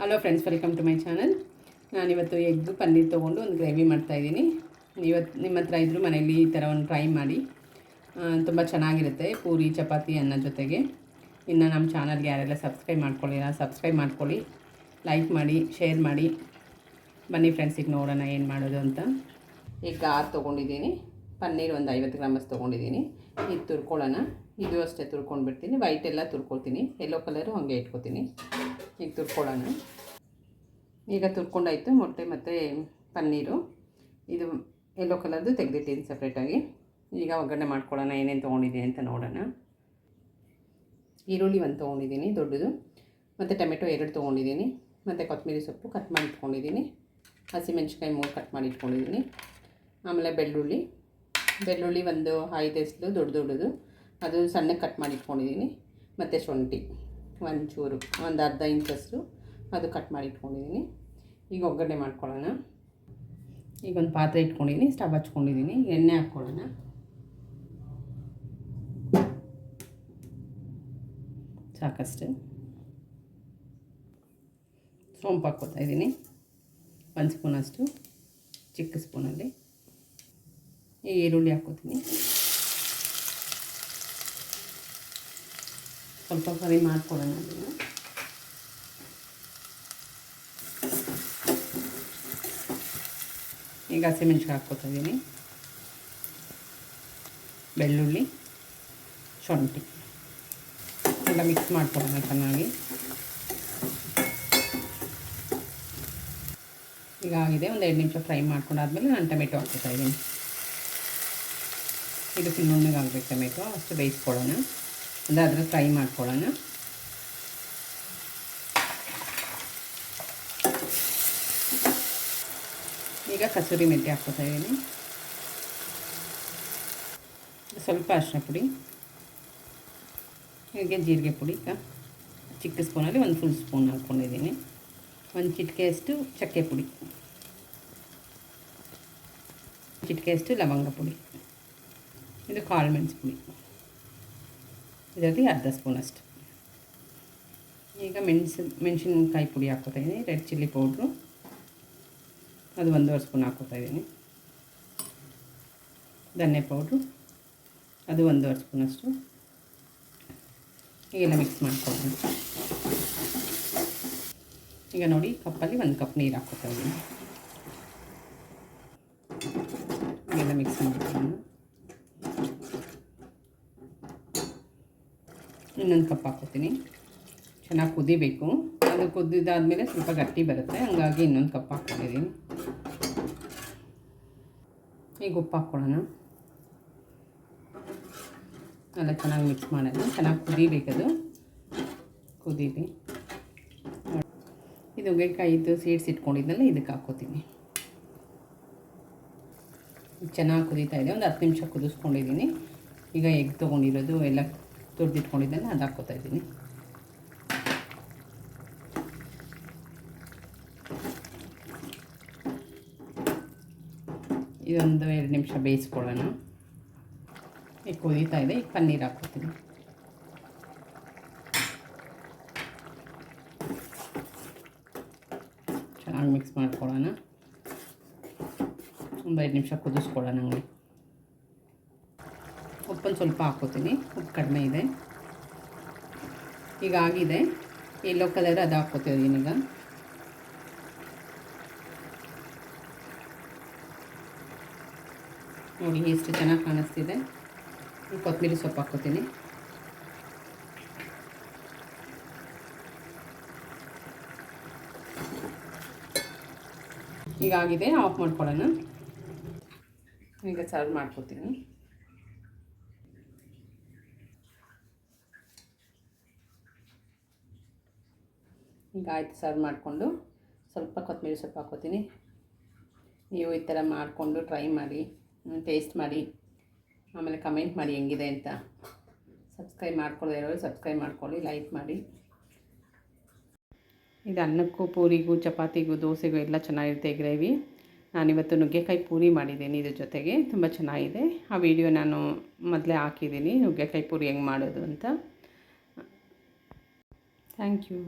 Hello friends welcome to my channel ನಾನಿವತ್ತು egg, paneer ತೊಗೊಂಡು ಒಂದು ಗ್ರೇವಿ ಮಾಡ್ತಾಯಿದ್ದೀನಿ ಇವತ್ತು ನಿಮ್ಮ ಹತ್ರ ಇದ್ದರೂ ಮನೇಲಿ ಈ ಥರ ಒಂದು ಟ್ರೈ ಮಾಡಿ. ತುಂಬ ಚೆನ್ನಾಗಿರುತ್ತೆ ಪೂರಿ, ಚಪಾತಿ, ಅನ್ನ ಜೊತೆಗೆ. ಇನ್ನು ನಮ್ಮ ಚಾನಲ್ಗೆ ಯಾರೆಲ್ಲ ಸಬ್ಸ್ಕ್ರೈಬ್ ಮಾಡ್ಕೊಳ್ಳಿಲ್ಲ ಸಬ್ಸ್ಕ್ರೈಬ್ ಮಾಡ್ಕೊಳ್ಳಿ. ಲೈಕ್ ಮಾಡಿ ಶೇರ್ ಮಾಡಿ. ಬನ್ನಿ ಫ್ರೆಂಡ್ಸಿಗೆ ನೋಡೋಣ ಏನು ಮಾಡೋದು ಅಂತ. ಈಗ ಆರು ತೊಗೊಂಡಿದ್ದೀನಿ. ಪನ್ನೀರ್ ಒಂದು ಐವತ್ತು ಗ್ರಾಮಸ್ ತೊಗೊಂಡಿದ್ದೀನಿ. ಇದು ತುರ್ಕೊಳ್ಳೋಣ. ಇದು ಅಷ್ಟೇ ತುರ್ಕೊಂಡು ಬಿಡ್ತೀನಿ ವೈಟ್ ಎಲ್ಲ ತುರ್ಕೊಳ್ತೀನಿ. ಯೆಲ್ಲೋ ಕಲರು ಹಾಗೆ ಇಟ್ಕೊತೀನಿ. ಈಗ ತುರ್ಕೊಳ್ಳೋಣ ಈಗ ತುರ್ಕೊಂಡಾಯಿತು, ಮೊಟ್ಟೆ ಮತ್ತು ಪನ್ನೀರು. ಇದು ಎಲ್ಲೋ ಕಲರ್ದು ತೆಗೆದಿಟ್ಟಿದ್ದೀನಿ ಸಪ್ರೇಟಾಗಿ ಈಗ ಒಗ್ಗರಣೆ ಮಾಡ್ಕೊಳ್ಳೋಣ, ಏನೇನು ತೊಗೊಂಡಿದ್ದೀನಿ ಅಂತ ನೋಡೋಣ. ಈರುಳ್ಳಿ ಒಂದು ತೊಗೊಂಡಿದ್ದೀನಿ, ದೊಡ್ಡದು. ಮತ್ತು ಟೊಮೆಟೊ ಎರಡು ತೊಗೊಂಡಿದ್ದೀನಿ. ಮತ್ತು ಕೊತ್ತಂಬರಿ ಸೊಪ್ಪು ಕಟ್ ಮಾಡಿ ಇಟ್ಕೊಂಡಿದ್ದೀನಿ. ಹಸಿಮೆಣ್ಸಿಕಾಯಿ ಮೂರು ಕಟ್ ಮಾಡಿ ಇಟ್ಕೊಂಡಿದ್ದೀನಿ. ಆಮೇಲೆ ಬೆಳ್ಳುಳ್ಳಿ. ಬೆಳ್ಳುಳ್ಳಿ ಒಂದು ಐದು ಎಸ್ಲು ದೊಡ್ಡ ದೊಡ್ಡದು. ಅದು ಸಣ್ಣಗೆ ಕಟ್ ಮಾಡಿ ಇಟ್ಕೊಂಡಿದ್ದೀನಿ. ಮತ್ತು ಶುಂಠಿ. ಒಂಚೂರು, ಒಂದು ಅರ್ಧ ಇಂಚಷ್ಟು ಅದು ಕಟ್ ಮಾಡಿ ಇಟ್ಕೊಂಡಿದ್ದೀನಿ ಈಗ ಒಗ್ಗರಣೆ ಮಾಡ್ಕೊಳ್ಳೋಣ. ಈಗ ಒಂದು ಪಾತ್ರೆ ಇಟ್ಕೊಂಡಿದ್ದೀನಿ ಸ್ಟವ್ ಹಚ್ಕೊಂಡಿದ್ದೀನಿ ಎಣ್ಣೆ ಹಾಕ್ಕೊಳ್ಳೋಣ. ಸಾಕಷ್ಟು. ಸೋಂಪು ಹಾಕ್ಕೊತಾ ಇದ್ದೀನಿ ಒಂದು ಸ್ಪೂನಷ್ಟು ಚಿಕ್ಕ ಸ್ಪೂನಲ್ಲಿ. ಈರುಳ್ಳಿ ಹಾಕ್ಕೋತೀನಿ. ಸ್ವಲ್ಪ ಫ್ರೈ ಮಾಡ್ಕೊಳ್ಳೋಣ ಅದನ್ನು. ಈಗ ಹಸಿಮೆಣ್ಸಿಗೆ ಹಾಕ್ಕೋತಾ ಇದ್ದೀನಿ ಬೆಳ್ಳುಳ್ಳಿ, ಶುಂಠಿ. ಎಲ್ಲ ಮಿಕ್ಸ್ ಮಾಡ್ಕೊಳ್ಳೋಣ ಚೆನ್ನಾಗಿ. ಈಗ ಆಗಿದೆ, ಒಂದು ಎರಡು ನಿಮಿಷ ಫ್ರೈ ಮಾಡ್ಕೊಂಡಾದ್ಮೇಲೆ ನಾನು ಟೊಮೆಟೊ ಹಾಕ್ಕೊತಾ ಇದ್ದೀನಿ ಇದು ಫುಲ್ ಆಗಬೇಕು ಟೊಮೆಟೊ, ಅಷ್ಟು ಬೇಯಿಸ್ಕೊಳ್ಳೋಣ. ಅದಾದರೆ ಫ್ರೈ ಮಾಡ್ಕೊಳ್ಳೋಣ. ಈಗ ಕಸೂರಿ ಮೆಂತ್ಯ ಹಾಕ್ಕೋತಾ ಇದ್ದೀನಿ. ಸ್ವಲ್ಪ ಅರಿಶಿನ ಪುಡಿ, ಹೀಗೆ ಜೀರಿಗೆ ಪುಡಿ ಚಿಕ್ಕ ಸ್ಪೂನಲ್ಲಿ ಒಂದು ಫುಲ್ ಸ್ಪೂನ್ ಹಾಕ್ಕೊಂಡಿದ್ದೀನಿ. ಒಂದು ಚಿಟಿಕೆಯಷ್ಟು ಚಕ್ಕೆ ಪುಡಿ. ಚಿಟಿಕೆಯಷ್ಟು ಲವಂಗ ಪುಡಿ. ಇದು ಕಾಳು ಮೆಣಸು ಪುಡಿ. ಇದರಲ್ಲಿ ಅರ್ಧ ಸ್ಪೂನಷ್ಟು ಈಗ ಮೆಣಸು, ಮೆಣಸಿನ್ಕಾಯಿ ಪುಡಿ ಹಾಕ್ಕೋತಾ ಇದ್ದೀನಿ ರೆಡ್ ಚಿಲ್ಲಿ ಪೌಡ್ರು. ಅದು ಒಂದೂವರೆ ಸ್ಪೂನ್ ಹಾಕ್ಕೋತಾ ಇದ್ದೀನಿ ಧನ್ಯ ಪೌಡ್ರು. ಅದು ಒಂದೂವರೆ ಸ್ಪೂನಷ್ಟು ಈಗೆಲ್ಲ ಮಿಕ್ಸ್ ಮಾಡ್ಕೊಳ್ಳೋಣ ಈಗ ನೋಡಿ, ಕಪ್ಪಲ್ಲಿ ಒಂದು ಕಪ್ ನೀರು ಹಾಕ್ಕೋತಾ ಇದ್ದೀನಿ ಈಗೆಲ್ಲ ಮಿಕ್ಸ್ ಮಾಡ್ಕೊಳ್ಳೋಣ ಇನ್ನೊಂದು ಕಪ್ ಹಾಕೋತೀನಿ ಚೆನ್ನಾಗಿ ಕುದಿಬೇಕು. ಅದು ಕುದಿದಾದಮೇಲೆ ಸ್ವಲ್ಪ ಗಟ್ಟಿ ಬರುತ್ತೆ. ಹಂಗಾಗಿ ಇನ್ನೊಂದು ಕಪ್ ಹಾಕ್ಕೊಂಡಿದ್ದೀನಿ. ಈಗ ಉಪ್ಪು ಹಾಕ್ಕೊಳ್ಳೋಣ. ಎಲ್ಲ ಚೆನ್ನಾಗಿ ಮಿಕ್ಸ್ ಮಾಡೋಣ. ಚೆನ್ನಾಗಿ ಕುದಿಬೇಕದು. ಕುದೀಲಿ. ಇದು ನುಗ್ಗೆಕಾಯಿದ್ದು ಸೀಡ್ಸ್ ಇಟ್ಕೊಂಡಿದ್ದಲ್ಲ ಇದಕ್ಕೆ ಹಾಕ್ಕೋತೀನಿ. ಚೆನ್ನಾಗಿ ಕುದೀತಾ ಇದೆ. ಒಂದು ಹತ್ತು ನಿಮಿಷ ಕುದಿಸ್ಕೊಂಡಿದ್ದೀನಿ. ಈಗ ಎಗ್ ತೊಗೊಂಡಿರೋದು, ಎಲ್ಲ ತುರಿದಿಟ್ಕೊಂಡಿದ್ದೆಲ್ಲ ಅದು ಹಾಕ್ಕೋತಾ ಇದ್ದೀನಿ. ಇದೊಂದು ಎರಡು ನಿಮಿಷ ಬೇಯಿಸ್ಕೊಳ್ಳೋಣ. ಈಗ ಕುದೀತಾ ಇದೆ, ಈಗ ಪನ್ನೀರ್ ಹಾಕ್ಕೊತೀನಿ. ಚೆನ್ನಾಗಿ ಮಿಕ್ಸ್ ಮಾಡ್ಕೊಳ್ಳೋಣ. ಒಂದು ಐದು ನಿಮಿಷ ಕುದಿಸ್ಕೊಳ್ಳೋಣ ಹಂಗೆ ಉಪ್ಪನ್ನು ಸ್ವಲ್ಪ ಹಾಕೋತೀನಿ ಉಪ್ಪು ಕಡಿಮೆ ಇದೆ. ಈಗ ಆಗಿದೆ. ಎಲ್ಲೋ ಕಲರ್ ಅದು ಹಾಕೋತಿದ್ದೀನೀಗ ನೋಡಿ ಎಷ್ಟು ಚೆನ್ನಾಗಿ ಕಾಣಿಸ್ತಿದೆ. ಕೊತ್ತಂಬರಿ ಸೊಪ್ಪು ಹಾಕೋತೀನಿ ಈಗಾಗಿದೆ ಆಫ್ ಮಾಡ್ಕೊಳ್ಳೋಣ. ಈಗ ಸರ್ವ್ ಮಾಡ್ಕೋತೀನಿ. ಈಗ ಆಯ್ತು ಸರ್ವ್ ಮಾಡಿಕೊಂಡು. ಸ್ವಲ್ಪ ಕೊತ್ತಂಬರಿ ಸೊಪ್ಪು ಹಾಕೋತೀನಿ ನೀವು ಈ ಥರ ಮಾಡಿಕೊಂಡು ಟ್ರೈ ಮಾಡಿ ಟೇಸ್ಟ್ ಮಾಡಿ, ಆಮೇಲೆ ಕಮೆಂಟ್ ಮಾಡಿ ಹೆಂಗಿದೆ ಅಂತ. ಸಬ್ಸ್ಕ್ರೈಬ್ ಮಾಡ್ಕೊಳ್ಳೋ ಇರೋರು ಸಬ್ಸ್ಕ್ರೈಬ್ ಮಾಡ್ಕೊಳ್ಳಿ ಲೈಕ್ ಮಾಡಿ. ಇದು ಅನ್ನಕ್ಕೂ, ಪೂರಿಗೂ, ಚಪಾತಿಗೂ, ದೋಸೆಗೂ ಎಲ್ಲ ಚೆನ್ನಾಗಿರುತ್ತೆ ಗ್ರೇವಿ. ನಾನಿವತ್ತು ನುಗ್ಗೆಕಾಯಿ ಪೂರಿ ಮಾಡಿದ್ದೀನಿ ಇದ್ರ ಜೊತೆಗೆ. ತುಂಬ ಚೆನ್ನಾಗಿದೆ. ಆ ವಿಡಿಯೋ ನಾನು ಮೊದಲೇ ಹಾಕಿದ್ದೀನಿ. ನುಗ್ಗೆಕಾಯಿ ಪೂರಿ ಹೆಂಗೆ ಮಾಡೋದು ಅಂತ. Thank you